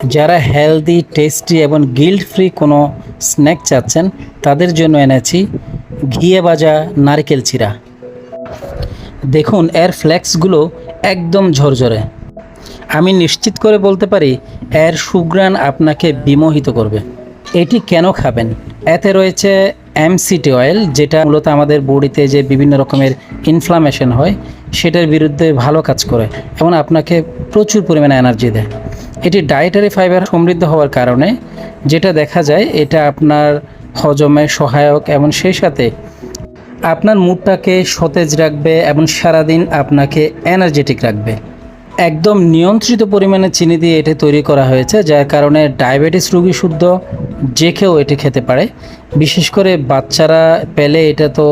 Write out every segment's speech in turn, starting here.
যারা healthy tasty এবং guilt free কোনো স্ন্যাক চাচ্ছেন, তাদের জন্য এনেছি ঘিয়ে ভাজা নারকেল চিরা। দেখুন, এর ফ্লেক্সগুলো একদম ঝরঝরে। আমি নিশ্চিত করে বলতে পারি, এর সুগ্রাণ আপনাকে বিমোহিত করবে। এটি কেন খাবেন? এতে রয়েছে এমসিটি অয়েল যেটা মূলত আমাদের বডিতে যে বিভিন্ন রকমের ইনফ্লামেশন হয়, সেটার বিরুদ্ধে ভালো কাজ করে এবং আপনাকে প্রচুর পরিমাণে এনার্জি দেয়। এটি ডায়েটারি ফাইবার সমৃদ্ধ হওয়ার কারণে, যেটা দেখা যায় এটা আপনার হজমে সহায়ক এবং সেই সাথে আপনার মুডটাকে সতেজ রাখবে এবং সারাদিন আপনাকে এনার্জেটিক রাখবে। একদম নিয়ন্ত্রিত পরিমাণে চিনি দিয়ে এটি তৈরি করা হয়েছে, যার কারণে ডায়াবেটিস রোগী শুদ্ধ, যে কেউ এটি খেতে পারে। বিশেষ করে বাচ্চারা পেলে এটা তো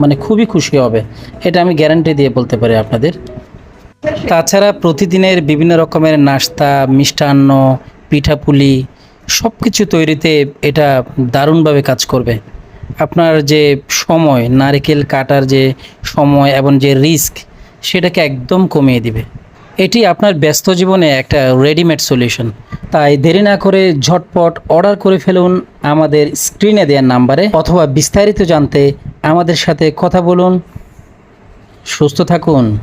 মানে খুবই খুশি হবে, এটা আমি গ্যারান্টি দিয়ে বলতে পারি আপনাদের। তাছাড়া প্রতিদিনের বিভিন্ন রকমের নাস্তা, মিষ্টান্ন, পিঠাপুলি সব কিছু তৈরিতে এটা দারুণভাবে কাজ করবে। আপনার যে সময়, নারিকেল কাটার যে সময় এবং যে রিস্ক, সেটাকে একদম কমিয়ে দিবে। এটি আপনার ব্যস্ত জীবনে একটা রেডিমেড সলিউশন। তাই দেরি না করে ঝটপট অর্ডার করে ফেলুন আমাদের স্ক্রিনে দেওয়ার নাম্বারে অথবা বিস্তারিত জানতে আমাদের সাথে কথা বলুন। সুস্থ থাকুন।